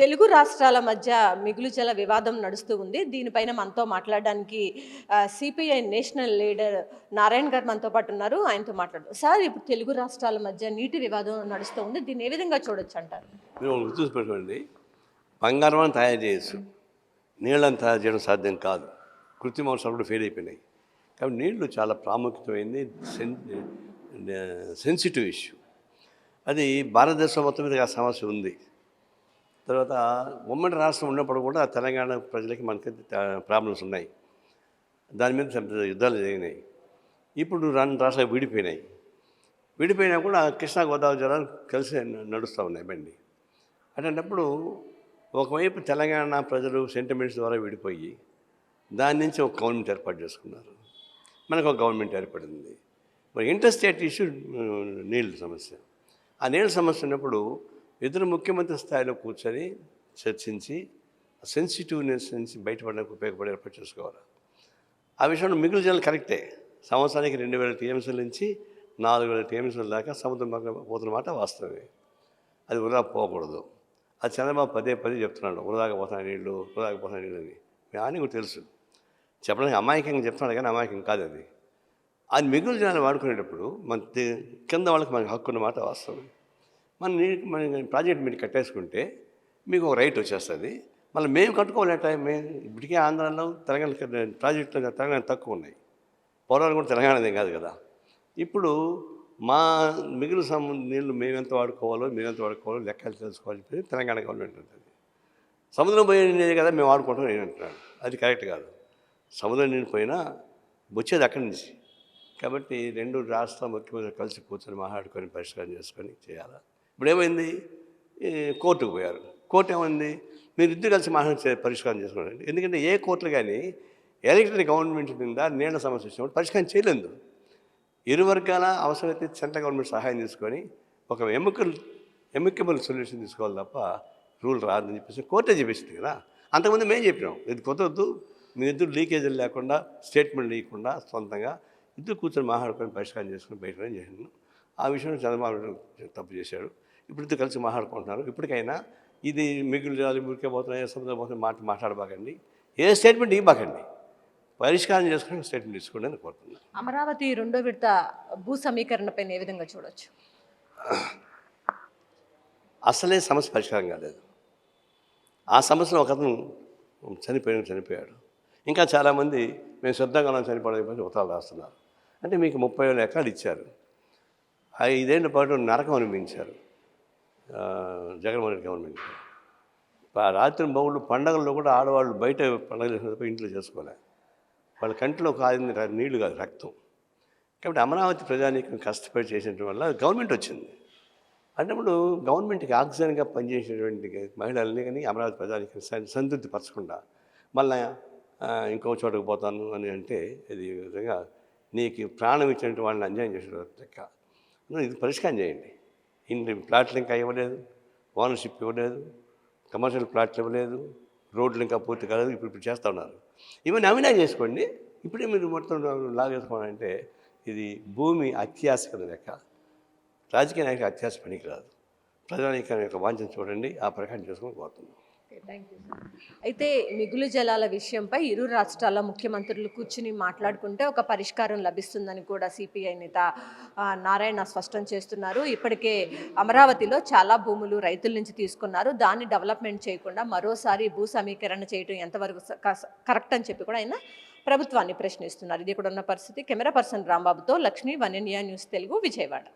తెలుగు రాష్ట్రాల మధ్య మిగులు జల వివాదం నడుస్తూ ఉంది. దీనిపైన మనతో మాట్లాడడానికి సిపిఐ నేషనల్ లీడర్ నారాయణ గారు మనతో పాటు ఉన్నారు. ఆయనతో మాట్లాడు సార్ ఇప్పుడు తెలుగు రాష్ట్రాల మధ్య నీటి వివాదం నడుస్తూ ఉంది. దీన్ని ఏ విధంగా చూడొచ్చు అంటారు? మీరు చూసి పెట్టుకోండి. బంగారం తయారు చేయొచ్చు. నీళ్ళని తయారు చేయడం సాధ్యం కాదు. కృత్రిమ సరుకులు ఫెయిల్ అయిపోయినాయి. కాబట్టి నీళ్ళు చాలా ప్రాముఖ్యమైనది సెన్ సెన్సిటివ్ ఇష్యూ. అది భారతదేశం మొత్తం మీద ఆ సమస్య ఉంది. తర్వాత ఉమ్మడి రాష్ట్రం ఉన్నప్పుడు కూడా తెలంగాణ ప్రజలకి మనకి ప్రాబ్లమ్స్ ఉన్నాయి. దాని మీద యుద్ధాలు జరిగినాయి. ఇప్పుడు రెండు రాష్ట్రాలు విడిపోయినాయి. విడిపోయినా కూడా కృష్ణా గోదావరి జిల్లాలు కలిసి నడుస్తూ ఉన్నాయి బండి. అటువంటిప్పుడు ఒకవైపు తెలంగాణ ప్రజలు సెంటిమెంట్స్ ద్వారా విడిపోయి దాని నుంచి ఒక గవర్నమెంట్ ఏర్పాటు చేసుకున్నారు. మనకు ఒక గవర్నమెంట్ ఏర్పడింది. మరి ఇంటర్ స్టేట్ ఇష్యూ నీళ్ళ సమస్య. ఆ నీళ్ళ సమస్య ఉన్నప్పుడు ఇద్దరు ముఖ్యమంత్రి స్థాయిలో కూర్చొని చర్చించి సెన్సిటివ్నెస్ నుంచి బయటపడడానికి ఉపయోగపడే ఏర్పాటు చేసుకోవాలి. ఆ విషయంలో మిగులు జనాలు కరెక్టే. సంవత్సరానికి రెండు వేల టీఎంసీల నుంచి నాలుగు వేల టీఎంసీల దాకా సముద్రం పోతున్న మాట వాస్తవమే. అది వృధా పోకూడదు. అది చంద్రబాబు పదే పదే చెప్తున్నాడు వృధాగా పోతున్న నీళ్ళు వృధాగా పోతున్న నీళ్ళు అని. అని కూడా తెలుసు. చెప్పడానికి అమాయకంగా చెప్తున్నాడు కానీ అమాయకం కాదు అది. అది మిగులు జనాలు వాడుకునేటప్పుడు మన కింద వాళ్ళకి మనకి హక్కు ఉన్నమాట వాస్తవం మన నీటి మన ప్రాజెక్ట్ మీరు కట్టేసుకుంటే మీకు ఒక రైట్ వచ్చేస్తుంది. మళ్ళీ మేము కట్టుకోలేట మేము ఇప్పటికే ఆంధ్రాలో తెలంగాణ ప్రాజెక్టులు తెలంగాణ తక్కువ ఉన్నాయి. పోరాలు కూడా తెలంగాణదే కాదు కదా. ఇప్పుడు మా మిగిలిన సమ నీళ్ళు మేమెంత వాడుకోవాలో మేము వాడుకోవాలో లెక్కలు తెలుసుకోవాలి చెప్పి తెలంగాణ గవర్నమెంట్ ఉంటుంది. సముద్రం పోయే నీళ్ళే కదా మేము వాడుకుంటాం నేను అంటున్నాను అది కరెక్ట్ కాదు. సముద్రం నీళ్ళు పోయినా వచ్చేది అక్కడి నుంచి. కాబట్టి రెండు రాష్ట్ర ముఖ్యమంత్రులు కలిసి కూర్చొని మాట్లాడుకొని పరిష్కారం చేసుకొని చేయాలి? ఇప్పుడు ఏమైంది ఈ కోర్టుకు పోయారు. కోర్టు ఏమైంది మీరు ఇద్దరు కలిసి మాట్లాడి పరిష్కారం చేసుకోండి ఎందుకంటే ఏ కోర్టులు కానీ ఎలక్టెడ్ గవర్నమెంట్ మీద నీళ్ళ సమస్య వచ్చినప్పుడు పరిష్కారం చేయలేదు. ఇరు వర్గాల అవసరమైతే సెంట్రల్ గవర్నమెంట్ సహాయం తీసుకొని ఒక ఎముకల్ ఎముకబుల్ సొల్యూషన్ తీసుకోవాలి తప్ప రూల్ రాదని చెప్పేసి కోర్టే చెప్పేసింది కదా. అంతకుముందు మేము చెప్పినాం ఇది కొత్తవద్దు మీ ఇద్దరు లీకేజీలు లేకుండా స్టేట్మెంట్ లేకుండా సొంతంగా ఇద్దరు కూర్చొని మాట్లాడుకొని పరిష్కారం చేసుకుని బయటపడి చేసాను ఆ విషయంలో చంద్రబాబు తప్పు చేశాడు. ఇప్పుడు కలిసి మాట్లాడుకుంటున్నారు. ఇప్పటికైనా ఇది మిగులు జాలి మురికే పోతున్నాయి సముద్రం పోతున్నాయి మాట మాట్లాడబాకండి. ఏ స్టేట్మెంట్ ఇవ్వబాకండి పరిష్కారం చేసుకుని స్టేట్మెంట్ తీసుకోండి అని కోరుతున్నాను అమరావతి రెండో విడత భూ సమీకరణపైన ఏ విధంగా చూడొచ్చు? అసలే సమస్య పరిష్కారం కాలేదు. ఆ సమస్యలో ఒక అతను చనిపోయిన చనిపోయాడు. ఇంకా చాలామంది మేము శ్రద్ధగా ఉన్నాం చనిపోవడం ఉత్తరాలు రాస్తున్నారు. అంటే మీకు ముప్పై వేల ఎకరాలు ఇచ్చారు. ఐదేళ్ళ పాటు నరకం అనిపించారు జగన్మోహన్ రెడ్డి గవర్నమెంట్. రాత్రి బౌళ్ళు పండగల్లో కూడా ఆడవాళ్ళు బయట పండగ చేసినప్పుడు ఇంట్లో చేసుకోలే. వాళ్ళ కంటిలో కాదింది నీళ్ళు కాదు రక్తం. కాబట్టి అమరావతి ప్రజానీకం కష్టపడి చేసిన వల్ల గవర్నమెంట్ వచ్చింది. అన్నప్పుడు గవర్నమెంట్కి ఆక్సిజన్గా పనిచేసినటువంటి మహిళల్ని కానీ అమరావతి ప్రజానికి సంతృప్తి పరచకుండా మళ్ళీ ఇంకో చోటకు పోతాను అని అంటే ఇది విధంగా నీకు ప్రాణం ఇచ్చినటువంటి వాళ్ళని అన్యాయం చేసిన లెక్క. ఇది పరిష్కారం చేయండి. ఇన్ని ప్లాట్లు ఇంకా ఇవ్వలేదు ఓనర్షిప్ ఇవ్వలేదు కమర్షియల్ ప్లాట్లు ఇవ్వలేదు రోడ్లు ఇంకా పూర్తి కాలేదు ఇప్పుడు ఇప్పుడు చేస్తూ ఉన్నారు. ఇవన్నీ అవినా చేసుకోండి. ఇప్పుడే మీరు మొత్తం లాగేసుకోవాలంటే ఇది భూమి అత్యాశకర లెక్క. రాజకీయ నాయకులు అత్యాశ పనికిరాదు. ప్రజానీకం యొక్క వాంఛన చూడండి ఆ ప్రకారం చేసుకొని పోతున్నాం. అయితే మిగులు జలాల విషయంపై ఇరు రాష్ట్రాల ముఖ్యమంత్రులు కూర్చుని మాట్లాడుకుంటే ఒక పరిష్కారం లభిస్తుందని కూడా సిపిఐ నేత నారాయణ స్పష్టం చేస్తున్నారు. ఇప్పటికే అమరావతిలో చాలా భూములు రైతుల నుంచి తీసుకున్నారు. దాన్ని డెవలప్మెంట్ చేయకుండా మరోసారి భూ సమీకరణ చేయడం ఎంతవరకు కరెక్ట్ అని చెప్పి కూడా ఆయన ప్రభుత్వాన్ని ప్రశ్నిస్తున్నారు. ఇది కూడా ఉన్న పరిస్థితి. Camera person రాంబాబుతో Lakshmi One India News Telugu Vijayawada.